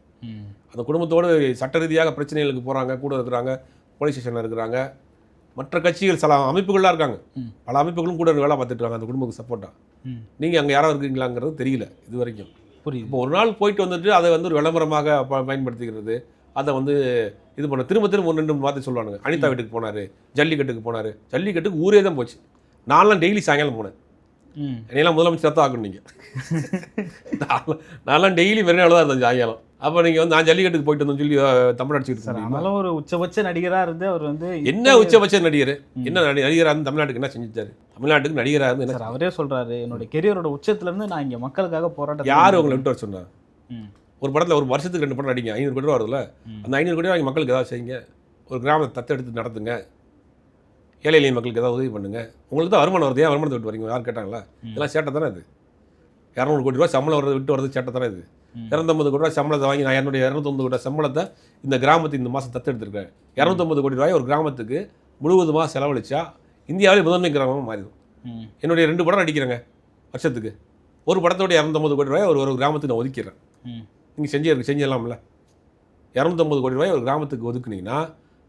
Speaker 1: அந்த குடும்பத்தோடு சட்ட ரீதியாக பிரச்சனைகளுக்கு போகிறாங்க கூட இருக்கிறாங்க போலீஸ் ஸ்டேஷனில் இருக்கிறாங்க. மற்ற கட்சிகள் சில அமைப்புகள்லாம் இருக்காங்க. பல அமைப்புகளும் கூட வேலை பார்த்துட்டு இருக்காங்க அந்த குடும்பத்துக்கு சப்போர்ட்டாக. நீங்கள் அங்கே யாராவது இருக்கீங்களாங்கிறது தெரியல இது வரைக்கும்.
Speaker 2: புரியுது.
Speaker 1: இப்போ ஒரு நாள் போயிட்டு வந்துட்டு அதை வந்து ஒரு விளம்பரமாக பயன்படுத்திக்கிறது. அதை வந்து இது பண்ண திரும்ப திரும்ப ஒன்று ரெண்டு வார்த்தை சொல்லுவானுங்க. அனிதா வீட்டுக்கு போனார் ஜல்லிக்கட்டுக்கு போனார். ஜல்லிக்கட்டுக்கு ஊரே தான் போச்சு. நான்லாம் டெய்லி சாயங்காலம் போனேன்.
Speaker 2: ம்.
Speaker 1: என்னையெல்லாம் முதலமைச்சர் தான் ஆகணும் நீங்கள் நான்லாம் டெய்லி வெறும் தான் இருந்தேன் சாயங்காலம். அப்போ நீங்கள் வந்து நான் ஜல்லிக்கட்டுக்கு போயிட்டு வந்தோம்னு சொல்லி தமிழ் இருக்கீங்க
Speaker 2: அதெல்லாம் ஒரு உச்சபட்ச நடிகரா இருந்து அவர் வந்து
Speaker 1: என்ன உச்சபட்ச நடிகர்? என்ன நடி நடிகராக இருந்து தமிழ்நாட்டுக்கு என்ன செஞ்சுட்டாரு தமிழ்நாட்டுக்கு நடிகராக இருந்து என்ன
Speaker 2: சார் அவரே சொல்றாரு என்னோட கெரியரோட உச்சத்துல இருந்து நான் இங்க மக்களுக்காக போராட்டம்
Speaker 1: யார் உங்களை விட்டு வர சொன்னா?
Speaker 2: ம்.
Speaker 1: ஒரு படத்தில் ஒரு வருஷத்துக்கு ரெண்டு படம் நடிங்க ஐநூறு கோடி ரூபா வருதுல்ல. அந்த ஐநூறு கோடி ரூபாய் மக்களுக்கு ஏதாவது செய்யுங்க. ஒரு கிராமத்தை தத்தெடுத்து நடத்துங்க. ஏழை எளிய மக்களுக்கு ஏதாவது உதவி பண்ணுங்க. உங்களுக்கு தான் வருமானம் வருது. ஏன் வருமானத்தை விட்டு வரீங்க யார் கேட்டாங்களா? இதெல்லாம் சேட்டை தானே இது? இரநூறு கோடி ரூபா சம்பளம் வரது விட்டு வரது சேட்டை தானே இது. இரநூத்தம்பது கோடி ரூபாய் சம்பளத்தை வாங்கி நான் என்னுடைய இரநூத்தொம்பது கோடி சம்பளத்தை இந்த கிராமத்துக்கு இந்த மாதம் தத்தெடுத்திருக்கேன். இரநூத்தொம்பது கோடி ரூபாய் ஒரு கிராமத்துக்கு முழுவதுமாக செலவழிச்சா இந்தியாவிலே முதன்மை கிராமமாக மாறிடும். என்னுடைய ரெண்டு படம் நடிக்கிறேங்க வருஷத்துக்கு. ஒரு படத்தோட இரநூத்தம்பது கோடி ரூபாய் ஒரு ஒரு கிராமத்துக்கு நான் ஒதுக்கிறேன். நீங்கள் செஞ்சு செஞ்சிடலாம்ல. இரநூத்தம்பது கோடி ரூபாய் ஒரு கிராமத்துக்கு ஒதுக்குனீங்கன்னா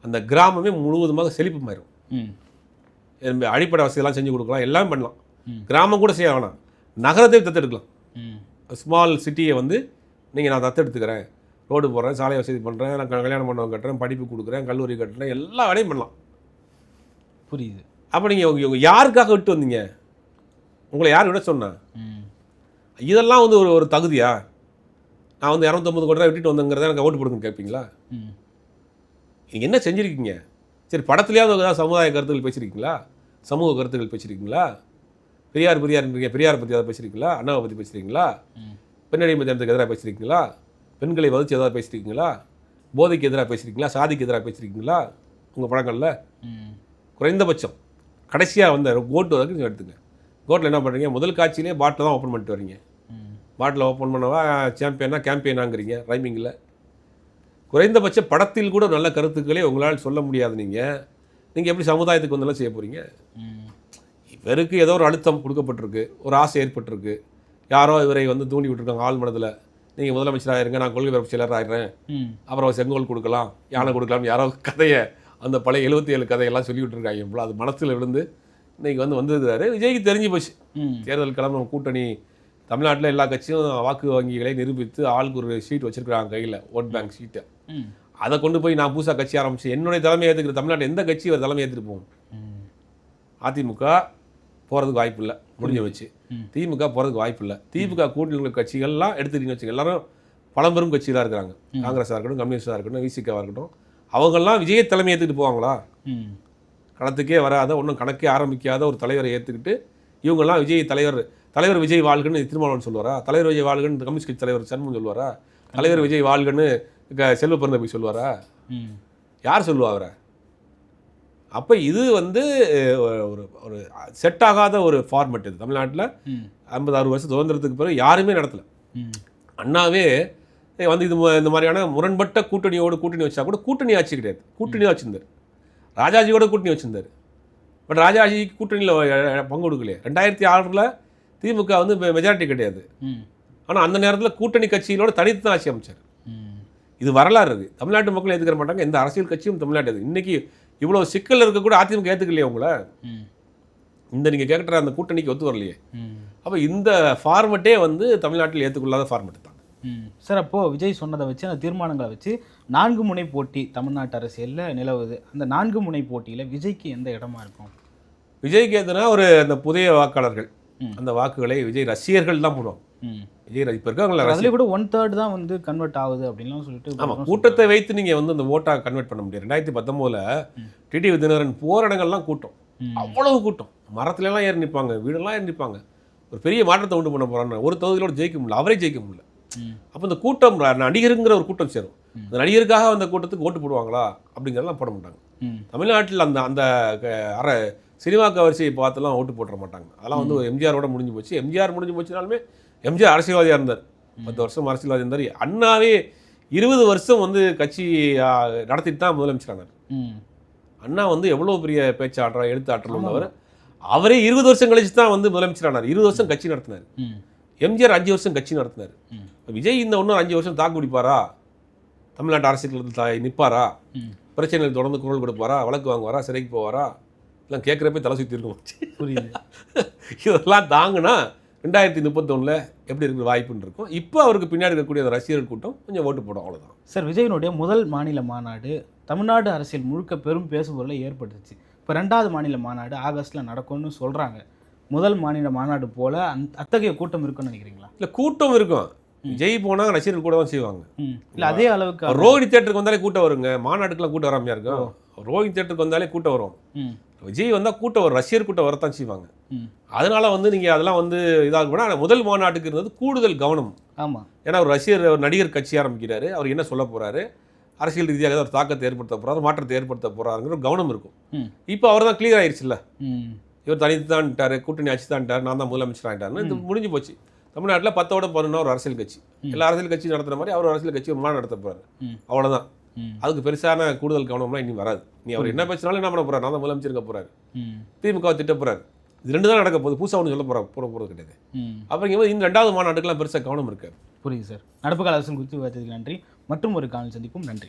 Speaker 1: அந்த கிராமமே முழுவதுமாக செழிப்புமாயிரும்
Speaker 2: ம்.
Speaker 1: இந்த அடிப்படை வசதியெல்லாம் செஞ்சு கொடுக்கலாம் எல்லாமே பண்ணலாம். கிராமம் கூட செய்ய வேணாம். நகரத்தை தத்தெடுக்கலாம்
Speaker 2: ம்.
Speaker 1: ஸ்மால் சிட்டியை வந்து நீங்கள் நான் தத்தெடுத்துக்கிறேன் ரோடு போடுறேன் சாலை வசதி பண்ணுறேன் நான் க- கல்யாண மண்டபம் கட்டுறேன் படிப்பு கொடுக்குறேன் கல்லூரி கட்டுறேன் எல்லா வேலையும் பண்ணலாம்.
Speaker 2: புரியுது.
Speaker 1: அப்போ நீங்கள் யாருக்காக விட்டு வந்தீங்க? உங்களை யார் விட சொன்னா. இதெல்லாம் வந்து ஒரு ஒரு தகுதியா? நான் வந்து இரநூத்தம்பது கோடி ரூபாய் விட்டுட்டு வந்தேங்கிறத எனக்கு ஓட்டு போடுங்கன்னு கேட்பீங்களா. நீங்கள் என்ன செஞ்சுருக்கீங்க? சரி படத்துலையாவது ஏதாவது சமுதாய கருத்துக்கள் பேசியிருக்கீங்களா சமூக கருத்துக்கள் பேசியிருக்கீங்களா பெரியார் பெரியார்ன்றீங்க பெரியாரை பற்றி ஏதாவது பேசியிருக்கீங்களா அண்ணாவை பற்றி பேசுகிறீங்களா
Speaker 2: ம்.
Speaker 1: பெண்ணடி மத்தியானத்துக்கு எதிராக பேசியிருக்கீங்களா பெண்களை வதச்சு எதாவது பேசியிருக்கீங்களா போதைக்கு எதிராக பேசியிருக்கீங்களா சாதிக்கு எதிராக பேசியிருக்கீங்களா உங்கள் படங்களில். குறைந்தபட்சம். கடைசியாக வந்த கோட்டு வரைக்கும் எடுத்துங்க. கோட்டில் என்ன பண்ணுறீங்க முதல் காட்சியிலே பாட்டில் தான் ஓப்பன் பண்ணிட்டு வரீங்க. பாட்டில் ஓப்பன் பண்ணவா? சாம்பியனா கேம்பியனாங்கிறீங்க ரைமிங்கில் குறைந்தபட்ச படத்தில் கூட நல்ல கருத்துக்களே உங்களால் சொல்ல முடியாது நீங்கள் நீங்கள் எப்படி சமுதாயத்துக்கு வந்தெல்லாம் செய்ய போகிறீங்க. இவருக்கு ஏதோ ஒரு அழுத்தம் கொடுக்கப்பட்டிருக்கு ஒரு ஆசை ஏற்பட்டிருக்கு. யாரோ இவரை வந்து தூண்டி விட்டுருக்காங்க ஆள் மனதில். நீங்கள் முதலமைச்சராக இருங்க நான் கொள்கை பரப்பு செயலர் ஆயிடுறேன். அப்புறம் செங்கோல் கொடுக்கலாம் யானை கொடுக்கலாம் யாரோ கதையை அந்த பழைய எழுபத்தி ஏழு கதையெல்லாம் சொல்லி விட்டுருக்காங்க. அது மனசில் விழுந்து இன்னைக்கு வந்து வந்திருக்கிறாரு. விஜய்க்கு தெரிஞ்சு போச்சு. தேர்தல் கிளம்ப கூட்டணி தமிழ்நாட்டில் எல்லா கட்சியும் வாக்கு வங்கிகளை நிரூபித்து ஆளுக்கு ஒரு ஷீட் வச்சிருக்காங்க கையில் ஓட் பேங்க் ஷீட்டை. அதை கொண்டு போய் நான் புதுசாக கட்சி ஆரம்பிச்சு என்னுடைய தலைமை ஏற்றுக்கிற தமிழ்நாட்டில் எந்த கட்சி ஒரு தலைமை ஏற்றுட்டு போகும். அதிமுக போகிறதுக்கு வாய்ப்பு இல்லை முடிஞ்சு வச்சு. திமுக போகிறதுக்கு வாய்ப்பு இல்லை. திமுக கூட்டணி உள்ள கட்சிகள்லாம் எடுத்துக்கிட்டீங்கன்னு வச்சுங்க எல்லாரும் பழம்பெரும் கட்சிகளாக இருக்கிறாங்க. காங்கிரஸாக இருக்கட்டும் கம்யூனிஸ்டாக இருக்கட்டும் விசிகாவாக இருக்கட்டும் அவங்கெல்லாம் விஜய தலைமை ஏற்றுக்கிட்டு போவாங்களா?
Speaker 2: ம்.
Speaker 1: களத்துக்கே வராத ஒன்றும் கணக்கே ஆரம்பிக்காத ஒரு தலைவரை ஏற்றுக்கிட்டு இவங்கெல்லாம் விஜய் தலைவர் தலைவர் விஜய் வாழ்கன்னு திருமாவளவன் சொல்லுவாரா? தலைவர் விஜய் வாழ்கன்னு கம்யூனிஸ்ட் கட்சி தலைவர் சண்முகம் சொல்லுவாரா? தலைவர் விஜய் வாழ்கன்னு செல்வ பிறந்த போய் சொல்லுவாரா?
Speaker 2: ம்.
Speaker 1: யார் சொல்லுவா அவரை? அப்போ இது வந்து ஒரு ஒரு செட் ஆகாத ஒரு ஃபார்மெட் இது. தமிழ்நாட்டில். ஐம்பது அறுபது வருஷம் சுதந்திரத்துக்கு பிறகு யாருமே நடத்தல. அண்ணாவே "ஏய், வந்து இது இந்த மாதிரியான முரண்பட்ட கூட்டணியோடு கூட்டணி வச்சா கூட கூட்டணி ஆட்சி கிடையாது. கூட்டணி தான் வச்சிருந்தார். ராஜாஜியோட கூட்டணி வச்சிருந்தார். பட் ராஜாஜிக்கு கூட்டணியில் பங்கு கொடுக்கலையே. ரெண்டாயிரத்தி ஆறில் திமுக வந்து மெஜாரிட்டி கிடையாது. ஆனால் அந்த நேரத்தில் கூட்டணி கட்சிகளோட தனித்து தான் ஆட்சி அமைச்சார். இது வரலாறு இருக்குது தமிழ்நாட்டு மக்கள் ஏற்றுக்கிற மாட்டாங்க எந்த அரசியல் கட்சியும் தமிழ்நாட்டு எது இன்னைக்கு இவ்வளோ சிக்கல் இருக்க கூட அதிமுக ஏற்றுக்கலையே உங்களை. இந்த நீங்கள் கேட்குற அந்த கூட்டணிக்கு ஒத்து வரலையே. அப்போ இந்த ஃபார்மெட்டே வந்து தமிழ்நாட்டில் ஏற்றுக்கொள்ளாத ஃபார்மெட் தான்.
Speaker 2: சார் அப்போ விஜய் சொன்னதை வச்சு அந்த தீர்மானங்களை வச்சு நான்கு முனை போட்டி தமிழ்நாட்டு அரசியலில் நிலவுது அந்த நான்கு முனை போட்டியில் விஜய்க்கு எந்த இடமா இருக்கும்
Speaker 1: விஜய்க்கு எதுனா ஒரு அந்த புதிய வாக்காளர்கள். அந்த வாக்குகளை விஜய் ரசிகர்கள் தான் போடுவாங்க.
Speaker 2: ம்.
Speaker 1: விஜய் இப்போ இருக்காங்களா
Speaker 2: அதுலேயே கூட ஒன் தேர்ட் தான் வந்து கன்வெர்ட் ஆகுது அப்படின்லாம் சொல்லிட்டு
Speaker 1: ஆமாம். கூட்டத்தை வைத்து நீங்கள் வந்து அந்த ஓட்டாக கன்வெர்ட் பண்ண முடியாது. ரெண்டாயிரத்தி பத்தொம்போதில் டிடிவி தினகரன் போகிற இடங்கள்லாம் கூட்டம். அவ்வளவு கூட்டம். மரத்துல எல்லாம் ஏறி நிற்பாங்க வீடெல்லாம் ஏறி நிற்பாங்க ஒரு பெரிய மாற்றத்தை உண்டு பண்ண போகிறான்னு ஒரு தொகுதியிலோட ஜெயிக்க முடியல அவரே ஜெயிக்க முடியல.
Speaker 2: ம்.
Speaker 1: அப்போ இந்த கூட்டம் நடிகருங்கிற ஒரு கூட்டம் சேரும். அந்த நடிகருக்காக அந்த கூட்டத்துக்கு ஓட்டு போடுவாங்களா அப்படிங்கிறதெல்லாம் போட மாட்டாங்க. தமிழ்நாட்டில் அந்த அந்த அற சினிமா கவர்ச்சியை பார்த்துலாம் ஓட்டு போட்டுற மாட்டாங்க. அதெல்லாம் வந்து எம்ஜிஆரோட முடிஞ்சு போச்சு. எம்ஜிஆர் முடிஞ்சு போச்சுனாலுமே எம்ஜிஆர் அரசியல்வாதியாக இருந்தார். பத்து வருஷம் அரசியல்வாதி இருந்தார். அண்ணாவே இருபது வருஷம் வந்து கட்சி நடத்திட்டு தான் முதலமைச்சரானார். அண்ணா வந்து எவ்வளோ பெரிய பேச்சாற்றல் எழுத்தாற்றல் உள்ளவர். அவரே இருபது வருஷம் கழிச்சு தான் வந்து முதலமைச்சரானார். இருபது வருஷம் கட்சி நடத்தினார். எம்ஜிஆர் அஞ்சு வருஷம் கட்சி நடத்தினார். விஜய் இந்த இன்னும் அஞ்சு வருஷம் தாக்கு பிடிப்பாரா? தமிழ்நாட்டு அரசியல் நிற்பாரா பிரச்சனைகள் தொடர்ந்து குரல் கொடுப்பாரா? வழக்கு வாங்குவாரா? சிறைக்கு போவாரா? எல்லாம் கேட்குறப்ப தலை சுற்றி இருக்கும்.
Speaker 2: புரியுது.
Speaker 1: இதெல்லாம் தாங்குனா ரெண்டாயிரத்தி முப்பத்தொன்னில் எப்படி இருக்கிற வாய்ப்புன்னு இருக்கும். இப்போ அவருக்கு பின்னாடி இருக்கக்கூடிய அந்த ரசிகர்கள் கூட்டம் கொஞ்சம் ஓட்டு போடும் அவ்வளோதான்
Speaker 2: சார் விஜயனுடைய முதல் மாநில மாநாடு தமிழ்நாடு அரசியல் முழுக்க பெரும் பேசுபொருளை ஏற்படுத்துச்சு. இப்போ ரெண்டாவது மாநில மாநாடு ஆகஸ்ட்டில் நடக்கும்னு சொல்கிறாங்க முதல் மாநில மாநாடு போல அந் அத்தகைய கூட்டம் இருக்குன்னு நினைக்கிறீங்களா?
Speaker 1: இல்லை கூட்டம் இருக்கும். விஜய் போனால் ரசிகர்கள் கூட தான் செய்வாங்க.
Speaker 2: இல்லை அதே அளவுக்கு
Speaker 1: ரோஹிணி தேட்டருக்கு வந்தாலே கூட்டம் வருங்க. மாநாட்டுக்கெல்லாம் கூட்டம் வராமையா இருக்கும்? ரோஹிணி தேட்டருக்கு வந்தாலே கூட்டம் வரும். விஜய் வந்தால் கூட்டம் வரும் ரசிகர் கூட்டம் வரத்தான் செய்வாங்க. அதனால வந்து நீங்கள் அதெல்லாம் வந்து இதாக போனால் முதல் மாநாட்டுக்கு இருந்தது கூடுதல் கவனம்.
Speaker 2: ஆமாம்
Speaker 1: ஏன்னா ஒரு ரசிகர் ஒரு நடிகர் கட்சி ஆரம்பிக்கிறாரு. அவர் என்ன சொல்ல போறாரு? அரசியல் ரீதியாக ஏதாவது ஒரு தாக்கத்தை ஏற்படுத்த போறாரு மாற்றத்தை ஏற்படுத்த போறாருங்கிற ஒரு கவனம் இருக்கும். இப்போ அவர் தான் கிளியர் ஆயிடுச்சுல்ல இவர் தனித்துதான்ட்டாரு கூட்டணி ஆட்சி தான்ட்டார் நான் தான் முதலமைச்சர் ஆகிட்டாருன்னு இது முடிஞ்சு போச்சு. தமிழ்நாட்டில் பத்தோட பதினொன்று ஒரு அரசியல் கட்சி. எல்லா அரசியல் கட்சி நடத்துற மாதிரி அவர் அரசியல் கட்சி ஒரு மாநாடு நடத்த போறாரு.
Speaker 2: ம்.
Speaker 1: அதுக்கு பெருசான கூடுதல் கவனம்லாம் இனி வராது. நீ அவர் என்ன பேசினாலும் என்ன பண்ண போறாரு? நான் தான் முதலமைச்சர் இருக்க போறாரு திமுக திட்ட போறாரு. இது ரெண்டு தான் நடக்க போகுது. புதுசாக ஒன்று சொல்ல போற போற போகிறது கிடையாது. அப்புறம் இந்த ரெண்டாவது மாநாட்டுக்கெல்லாம் பெருசாக கவனம் இருக்காது
Speaker 2: புரியுது சார். நடப்பு கால அரசியல் குறித்து விவாதித்ததுக்கு நன்றி. மற்றும் ஒரு காணொலி சந்திப்போம். நன்றி.